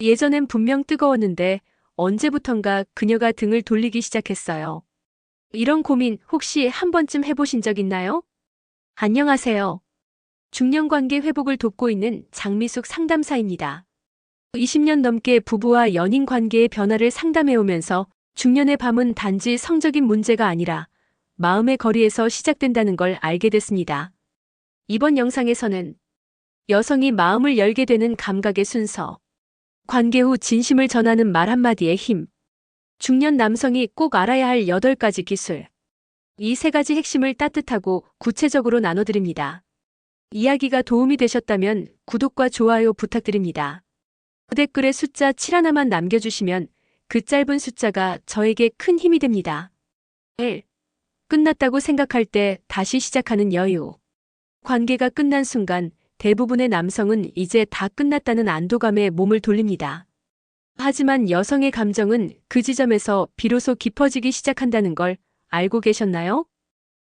예전엔 분명 뜨거웠는데 언제부턴가 그녀가 등을 돌리기 시작했어요. 이런 고민 혹시 한 번쯤 해보신 적 있나요? 안녕하세요. 중년 관계 회복을 돕고 있는 장미숙 상담사입니다. 20년 넘게 부부와 연인 관계의 변화를 상담해오면서 중년의 밤은 단지 성적인 문제가 아니라 마음의 거리에서 시작된다는 걸 알게 됐습니다. 이번 영상에서는 여성이 마음을 열게 되는 감각의 순서, 관계 후 진심을 전하는 말 한마디의 힘, 중년 남성이 꼭 알아야 할 8가지 기술, 이 세 가지 핵심을 따뜻하고 구체적으로 나눠드립니다. 이야기가 도움이 되셨다면 구독과 좋아요 부탁드립니다. 댓글에 숫자 7 하나만 남겨주시면 그 짧은 숫자가 저에게 큰 힘이 됩니다. 1. 끝났다고 생각할 때 다시 시작하는 여유. 관계가 끝난 순간 대부분의 남성은 이제 다 끝났다는 안도감에 몸을 돌립니다. 하지만 여성의 감정은 그 지점에서 비로소 깊어지기 시작한다는 걸 알고 계셨나요?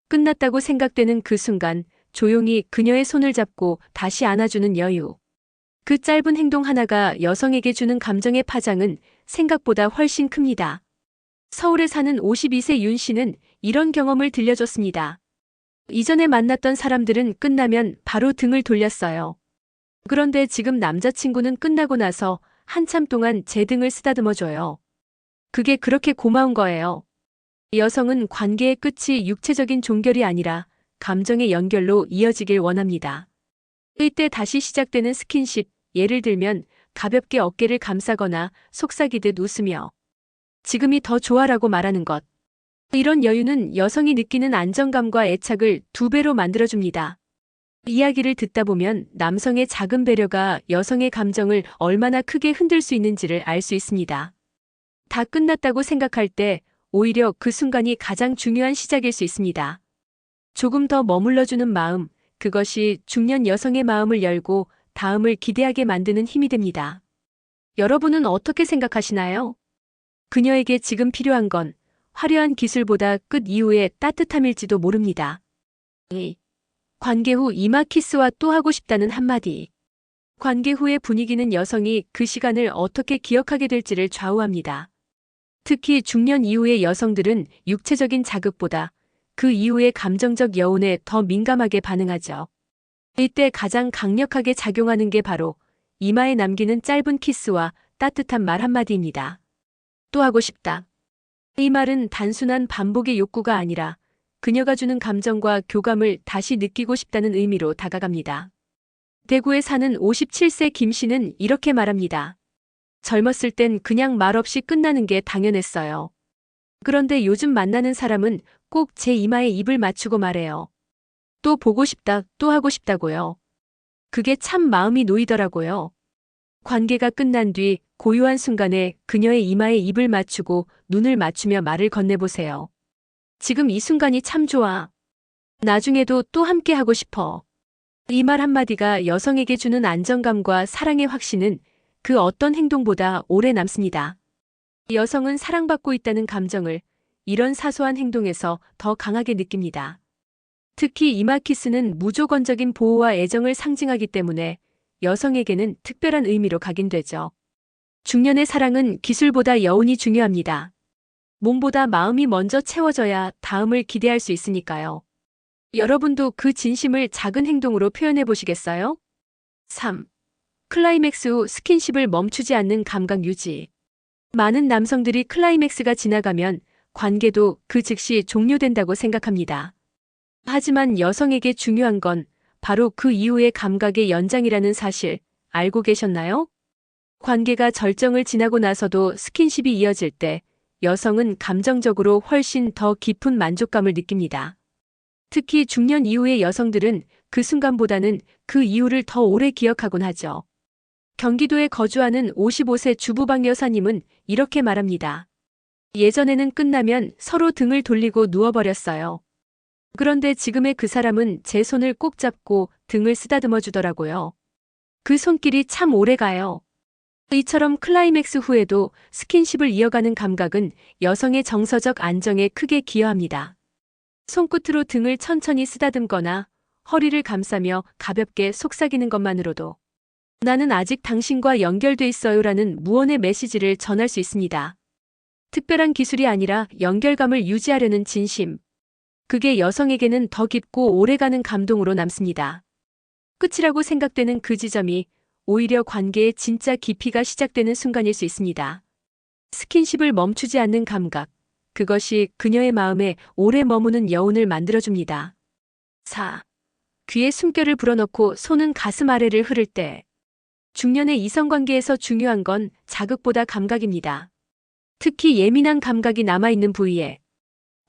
끝났다고 생각되는 그 순간 조용히 그녀의 손을 잡고 다시 안아주는 여유. 그 짧은 행동 하나가 여성에게 주는 감정의 파장은 생각보다 훨씬 큽니다. 서울에 사는 52세 윤 씨는 이런 경험을 들려줬습니다. 이전에 만났던 사람들은 끝나면 바로 등을 돌렸어요. 그런데 지금 남자친구는 끝나고 나서 한참 동안 제 등을 쓰다듬어줘요. 그게 그렇게 고마운 거예요. 여성은 관계의 끝이 육체적인 종결이 아니라 감정의 연결로 이어지길 원합니다. 이때 다시 시작되는 스킨십, 예를 들면 가볍게 어깨를 감싸거나 속삭이듯 웃으며 지금이 더 좋아라고 말하는 것. 이런 여유는 여성이 느끼는 안정감과 애착을 두 배로 만들어줍니다. 이야기를 듣다 보면 남성의 작은 배려가 여성의 감정을 얼마나 크게 흔들 수 있는지를 알 수 있습니다. 다 끝났다고 생각할 때 오히려 그 순간이 가장 중요한 시작일 수 있습니다. 조금 더 머물러주는 마음, 그것이 중년 여성의 마음을 열고 다음을 기대하게 만드는 힘이 됩니다. 여러분은 어떻게 생각하시나요? 그녀에게 지금 필요한 건 화려한 기술보다 끝 이후의 따뜻함일지도 모릅니다. 2. 관계 후 이마 키스와 또 하고 싶다는 한마디. 관계 후의 분위기는 여성이 그 시간을 어떻게 기억하게 될지를 좌우합니다. 특히 중년 이후의 여성들은 육체적인 자극보다 그 이후의 감정적 여운에 더 민감하게 반응하죠. 이때 가장 강력하게 작용하는 게 바로 이마에 남기는 짧은 키스와 따뜻한 말 한마디입니다. 또 하고 싶다. 이 말은 단순한 반복의 욕구가 아니라 그녀가 주는 감정과 교감을 다시 느끼고 싶다는 의미로 다가갑니다. 대구에 사는 57세 김 씨는 이렇게 말합니다. 젊었을 땐 그냥 말없이 끝나는 게 당연했어요. 그런데 요즘 만나는 사람은 꼭 제 이마에 입을 맞추고 말해요. 또 보고 싶다, 또 하고 싶다고요. 그게 참 마음이 놓이더라고요. 관계가 끝난 뒤 고요한 순간에 그녀의 이마에 입을 맞추고 눈을 맞추며 말을 건네보세요. 지금 이 순간이 참 좋아. 나중에도 또 함께 하고 싶어. 이 말 한마디가 여성에게 주는 안정감과 사랑의 확신은 그 어떤 행동보다 오래 남습니다. 여성은 사랑받고 있다는 감정을 이런 사소한 행동에서 더 강하게 느낍니다. 특히 이마키스는 무조건적인 보호와 애정을 상징하기 때문에 여성에게는 특별한 의미로 각인되죠. 중년의 사랑은 기술보다 여운이 중요합니다. 몸보다 마음이 먼저 채워져야 다음을 기대할 수 있으니까요. 여러분도 그 진심을 작은 행동으로 표현해 보시겠어요? 3. 클라이맥스 후 스킨십을 멈추지 않는 감각 유지. 많은 남성들이 클라이맥스가 지나가면 관계도 그 즉시 종료된다고 생각합니다. 하지만 여성에게 중요한 건 바로 그 이후의 감각의 연장이라는 사실 알고 계셨나요? 관계가 절정을 지나고 나서도 스킨십이 이어질 때 여성은 감정적으로 훨씬 더 깊은 만족감을 느낍니다. 특히 중년 이후의 여성들은 그 순간보다는 그 이후를 더 오래 기억하곤 하죠. 경기도에 거주하는 55세 주부방 여사님은 이렇게 말합니다. 예전에는 끝나면 서로 등을 돌리고 누워버렸어요. 그런데 지금의 그 사람은 제 손을 꼭 잡고 등을 쓰다듬어 주더라고요. 그 손길이 참 오래 가요. 이처럼 클라이맥스 후에도 스킨십을 이어가는 감각은 여성의 정서적 안정에 크게 기여합니다. 손끝으로 등을 천천히 쓰다듬거나 허리를 감싸며 가볍게 속삭이는 것만으로도 나는 아직 당신과 연결돼 있어요라는 무언의 메시지를 전할 수 있습니다. 특별한 기술이 아니라 연결감을 유지하려는 진심. 그게 여성에게는 더 깊고 오래가는 감동으로 남습니다. 끝이라고 생각되는 그 지점이 오히려 관계의 진짜 깊이가 시작되는 순간일 수 있습니다. 스킨십을 멈추지 않는 감각. 그것이 그녀의 마음에 오래 머무는 여운을 만들어줍니다. 4. 귀에 숨결을 불어넣고 손은 가슴 아래를 흐를 때. 중년의 이성관계에서 중요한 건 자극보다 감각입니다. 특히 예민한 감각이 남아있는 부위에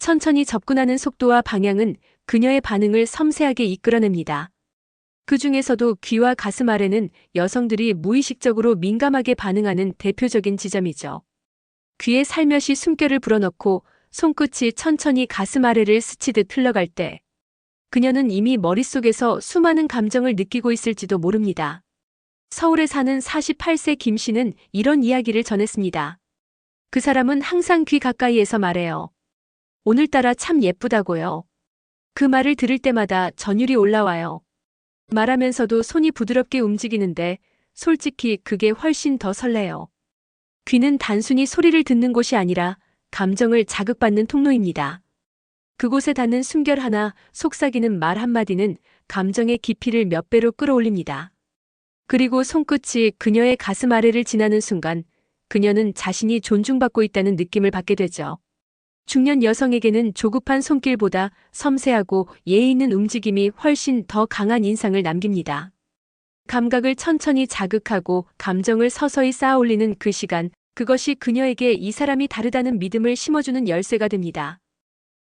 천천히 접근하는 속도와 방향은 그녀의 반응을 섬세하게 이끌어냅니다. 그 중에서도 귀와 가슴 아래는 여성들이 무의식적으로 민감하게 반응하는 대표적인 지점이죠. 귀에 살며시 숨결을 불어넣고 손끝이 천천히 가슴 아래를 스치듯 흘러갈 때 그녀는 이미 머릿속에서 수많은 감정을 느끼고 있을지도 모릅니다. 서울에 사는 48세 김 씨는 이런 이야기를 전했습니다. 그 사람은 항상 귀 가까이에서 말해요. 오늘따라 참 예쁘다고요. 그 말을 들을 때마다 전율이 올라와요. 말하면서도 손이 부드럽게 움직이는데 솔직히 그게 훨씬 더 설레요. 귀는 단순히 소리를 듣는 곳이 아니라 감정을 자극받는 통로입니다. 그곳에 닿는 숨결 하나, 속삭이는 말 한마디는 감정의 깊이를 몇 배로 끌어올립니다. 그리고 손끝이 그녀의 가슴 아래를 지나는 순간 그녀는 자신이 존중받고 있다는 느낌을 받게 되죠. 중년 여성에게는 조급한 손길보다 섬세하고 예의 있는 움직임이 훨씬 더 강한 인상을 남깁니다. 감각을 천천히 자극하고 감정을 서서히 쌓아 올리는 그 시간, 그것이 그녀에게 이 사람이 다르다는 믿음을 심어주는 열쇠가 됩니다.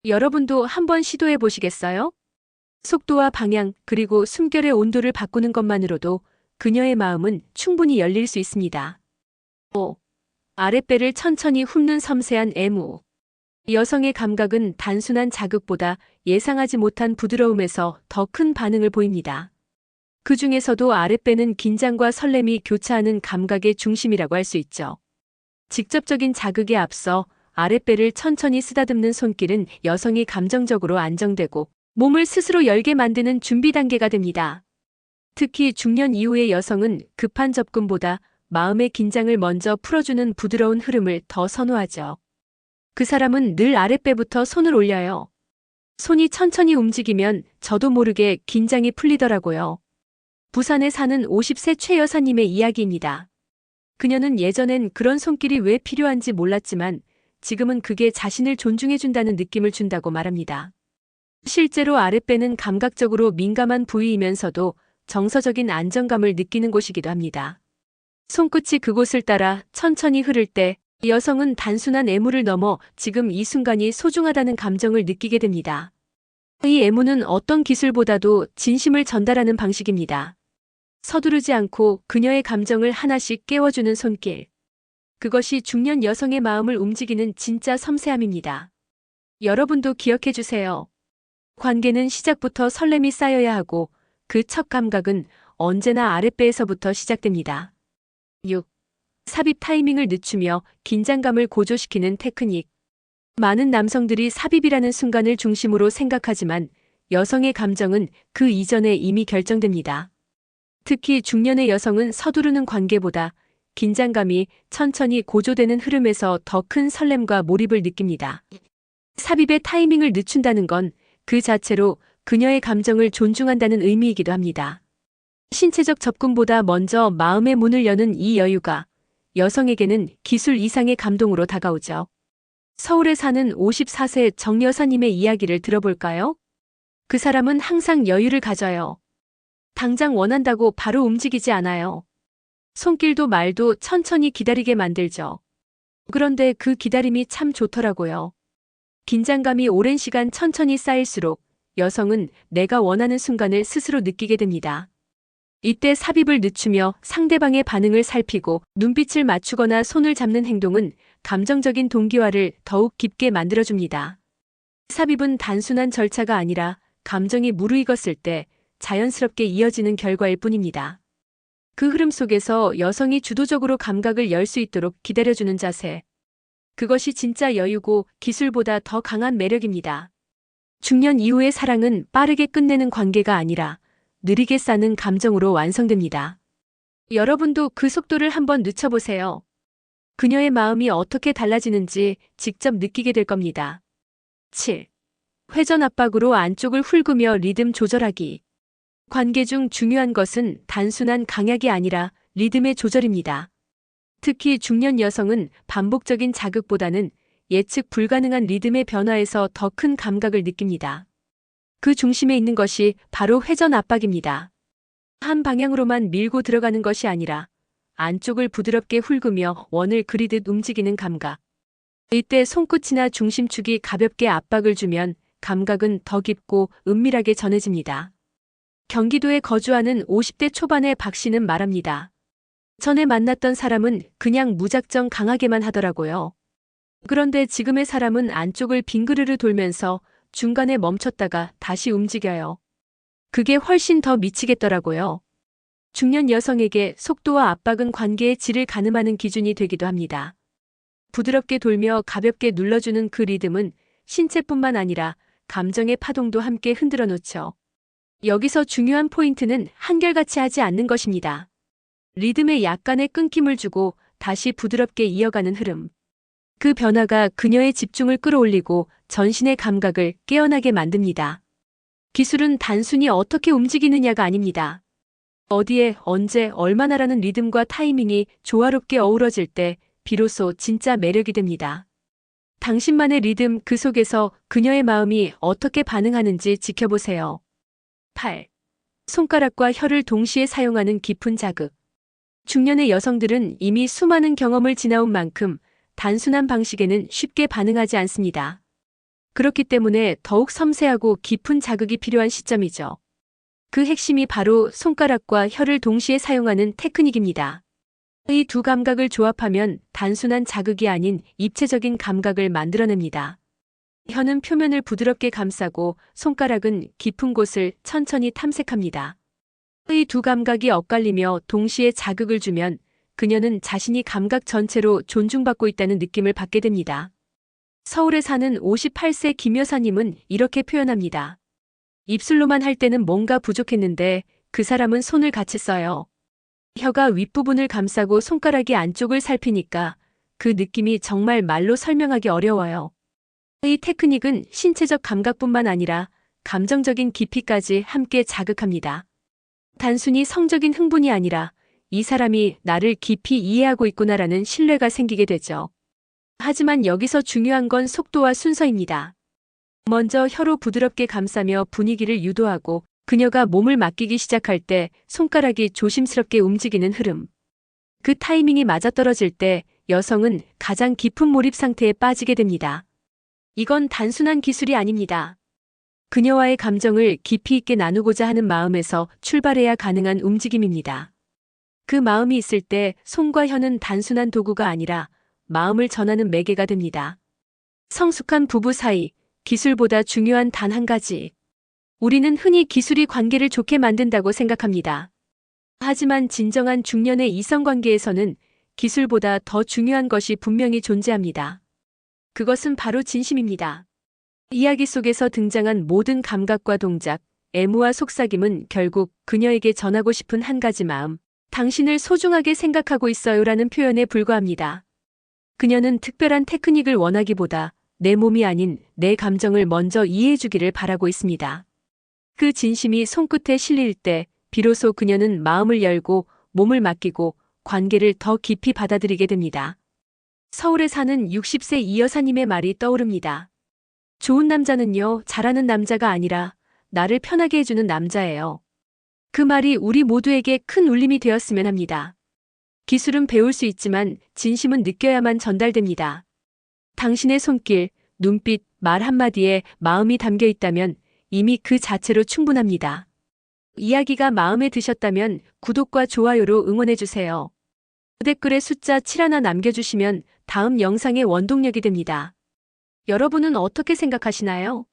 여러분도 한번 시도해 보시겠어요? 속도와 방향, 그리고 숨결의 온도를 바꾸는 것만으로도 그녀의 마음은 충분히 열릴 수 있습니다. 5. 아랫배를 천천히 훑는 섬세한 애무. 여성의 감각은 단순한 자극보다 예상하지 못한 부드러움에서 더 큰 반응을 보입니다. 그 중에서도 아랫배는 긴장과 설렘이 교차하는 감각의 중심이라고 할 수 있죠. 직접적인 자극에 앞서 아랫배를 천천히 쓰다듬는 손길은 여성이 감정적으로 안정되고 몸을 스스로 열게 만드는 준비 단계가 됩니다. 특히 중년 이후의 여성은 급한 접근보다 마음의 긴장을 먼저 풀어주는 부드러운 흐름을 더 선호하죠. 그 사람은 늘 아랫배부터 손을 올려요. 손이 천천히 움직이면 저도 모르게 긴장이 풀리더라고요. 부산에 사는 50세 최 여사님의 이야기입니다. 그녀는 예전엔 그런 손길이 왜 필요한지 몰랐지만 지금은 그게 자신을 존중해준다는 느낌을 준다고 말합니다. 실제로 아랫배는 감각적으로 민감한 부위이면서도 정서적인 안정감을 느끼는 곳이기도 합니다. 손끝이 그곳을 따라 천천히 흐를 때 여성은 단순한 애무를 넘어 지금 이 순간이 소중하다는 감정을 느끼게 됩니다. 이 애무는 어떤 기술보다도 진심을 전달하는 방식입니다. 서두르지 않고 그녀의 감정을 하나씩 깨워주는 손길. 그것이 중년 여성의 마음을 움직이는 진짜 섬세함입니다. 여러분도 기억해 주세요. 관계는 시작부터 설렘이 쌓여야 하고 그 첫 감각은 언제나 아랫배에서부터 시작됩니다. 6. 삽입 타이밍을 늦추며 긴장감을 고조시키는 테크닉. 많은 남성들이 삽입이라는 순간을 중심으로 생각하지만 여성의 감정은 그 이전에 이미 결정됩니다. 특히 중년의 여성은 서두르는 관계보다 긴장감이 천천히 고조되는 흐름에서 더 큰 설렘과 몰입을 느낍니다. 삽입의 타이밍을 늦춘다는 건 그 자체로 그녀의 감정을 존중한다는 의미이기도 합니다. 신체적 접근보다 먼저 마음의 문을 여는 이 여유가 여성에게는 기술 이상의 감동으로 다가오죠. 서울에 사는 54세 정 여사님의 이야기를 들어볼까요? 그 사람은 항상 여유를 가져요. 당장 원한다고 바로 움직이지 않아요. 손길도 말도 천천히 기다리게 만들죠. 그런데 그 기다림이 참 좋더라고요. 긴장감이 오랜 시간 천천히 쌓일수록 여성은 내가 원하는 순간을 스스로 느끼게 됩니다. 이때 삽입을 늦추며 상대방의 반응을 살피고 눈빛을 맞추거나 손을 잡는 행동은 감정적인 동기화를 더욱 깊게 만들어줍니다. 삽입은 단순한 절차가 아니라 감정이 무르익었을 때 자연스럽게 이어지는 결과일 뿐입니다. 그 흐름 속에서 여성이 주도적으로 감각을 열 수 있도록 기다려주는 자세. 그것이 진짜 여유고 기술보다 더 강한 매력입니다. 중년 이후의 사랑은 빠르게 끝내는 관계가 아니라 느리게 쌓는 감정으로 완성됩니다. 여러분도 그 속도를 한번 늦춰보세요. 그녀의 마음이 어떻게 달라지는지 직접 느끼게 될 겁니다. 7. 회전 압박으로 안쪽을 훑으며 리듬 조절하기. 관계 중 중요한 것은 단순한 강약이 아니라 리듬의 조절입니다. 특히 중년 여성은 반복적인 자극보다는 예측 불가능한 리듬의 변화에서 더 큰 감각을 느낍니다. 그 중심에 있는 것이 바로 회전 압박입니다. 한 방향으로만 밀고 들어가는 것이 아니라 안쪽을 부드럽게 훑으며 원을 그리듯 움직이는 감각. 이때 손끝이나 중심축이 가볍게 압박을 주면 감각은 더 깊고 은밀하게 전해집니다. 경기도에 거주하는 50대 초반의 박 씨는 말합니다. 전에 만났던 사람은 그냥 무작정 강하게만 하더라고요. 그런데 지금의 사람은 안쪽을 빙그르르 돌면서 중간에 멈췄다가 다시 움직여요. 그게 훨씬 더 미치겠더라고요. 중년 여성에게 속도와 압박은 관계의 질을 가늠하는 기준이 되기도 합니다. 부드럽게 돌며 가볍게 눌러주는 그 리듬은 신체뿐만 아니라 감정의 파동도 함께 흔들어 놓죠. 여기서 중요한 포인트는 한결같이 하지 않는 것입니다. 리듬에 약간의 끊김을 주고 다시 부드럽게 이어가는 흐름. 그 변화가 그녀의 집중을 끌어올리고 전신의 감각을 깨어나게 만듭니다. 기술은 단순히 어떻게 움직이느냐가 아닙니다. 어디에, 언제, 얼마나라는 리듬과 타이밍이 조화롭게 어우러질 때 비로소 진짜 매력이 됩니다. 당신만의 리듬 그 속에서 그녀의 마음이 어떻게 반응하는지 지켜보세요. 8. 손가락과 혀를 동시에 사용하는 깊은 자극. 중년의 여성들은 이미 수많은 경험을 지나온 만큼 단순한 방식에는 쉽게 반응하지 않습니다. 그렇기 때문에 더욱 섬세하고 깊은 자극이 필요한 시점이죠. 그 핵심이 바로 손가락과 혀를 동시에 사용하는 테크닉입니다. 이 두 감각을 조합하면 단순한 자극이 아닌 입체적인 감각을 만들어냅니다. 혀는 표면을 부드럽게 감싸고 손가락은 깊은 곳을 천천히 탐색합니다. 이 두 감각이 엇갈리며 동시에 자극을 주면 그녀는 자신이 감각 전체로 존중받고 있다는 느낌을 받게 됩니다. 서울에 사는 58세 김 여사님은 이렇게 표현합니다. 입술로만 할 때는 뭔가 부족했는데 그 사람은 손을 같이 써요. 혀가 윗부분을 감싸고 손가락이 안쪽을 살피니까 그 느낌이 정말 말로 설명하기 어려워요. 이 테크닉은 신체적 감각뿐만 아니라 감정적인 깊이까지 함께 자극합니다. 단순히 성적인 흥분이 아니라 이 사람이 나를 깊이 이해하고 있구나라는 신뢰가 생기게 되죠. 하지만 여기서 중요한 건 속도와 순서입니다. 먼저 혀로 부드럽게 감싸며 분위기를 유도하고 그녀가 몸을 맡기기 시작할 때 손가락이 조심스럽게 움직이는 흐름. 그 타이밍이 맞아떨어질 때 여성은 가장 깊은 몰입 상태에 빠지게 됩니다. 이건 단순한 기술이 아닙니다. 그녀와의 감정을 깊이 있게 나누고자 하는 마음에서 출발해야 가능한 움직임입니다. 그 마음이 있을 때 손과 혀는 단순한 도구가 아니라 마음을 전하는 매개가 됩니다. 성숙한 부부 사이, 기술보다 중요한 단 한 가지. 우리는 흔히 기술이 관계를 좋게 만든다고 생각합니다. 하지만 진정한 중년의 이성관계에서는 기술보다 더 중요한 것이 분명히 존재합니다. 그것은 바로 진심입니다. 이야기 속에서 등장한 모든 감각과 동작, 애무와 속삭임은 결국 그녀에게 전하고 싶은 한 가지 마음, 당신을 소중하게 생각하고 있어요 라는 표현에 불과합니다. 그녀는 특별한 테크닉을 원하기보다 내 몸이 아닌 내 감정을 먼저 이해해주기를 바라고 있습니다. 그 진심이 손끝에 실릴 때 비로소 그녀는 마음을 열고 몸을 맡기고 관계를 더 깊이 받아들이게 됩니다. 서울에 사는 60세 이 여사님의 말이 떠오릅니다. 좋은 남자는요, 잘하는 남자가 아니라 나를 편하게 해주는 남자예요. 그 말이 우리 모두에게 큰 울림이 되었으면 합니다. 기술은 배울 수 있지만 진심은 느껴야만 전달됩니다. 당신의 손길, 눈빛, 말 한마디에 마음이 담겨 있다면 이미 그 자체로 충분합니다. 이야기가 마음에 드셨다면 구독과 좋아요로 응원해주세요. 댓글에 숫자 7 하나 남겨주시면 다음 영상의 원동력이 됩니다. 여러분은 어떻게 생각하시나요?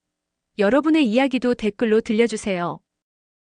여러분의 이야기도 댓글로 들려주세요.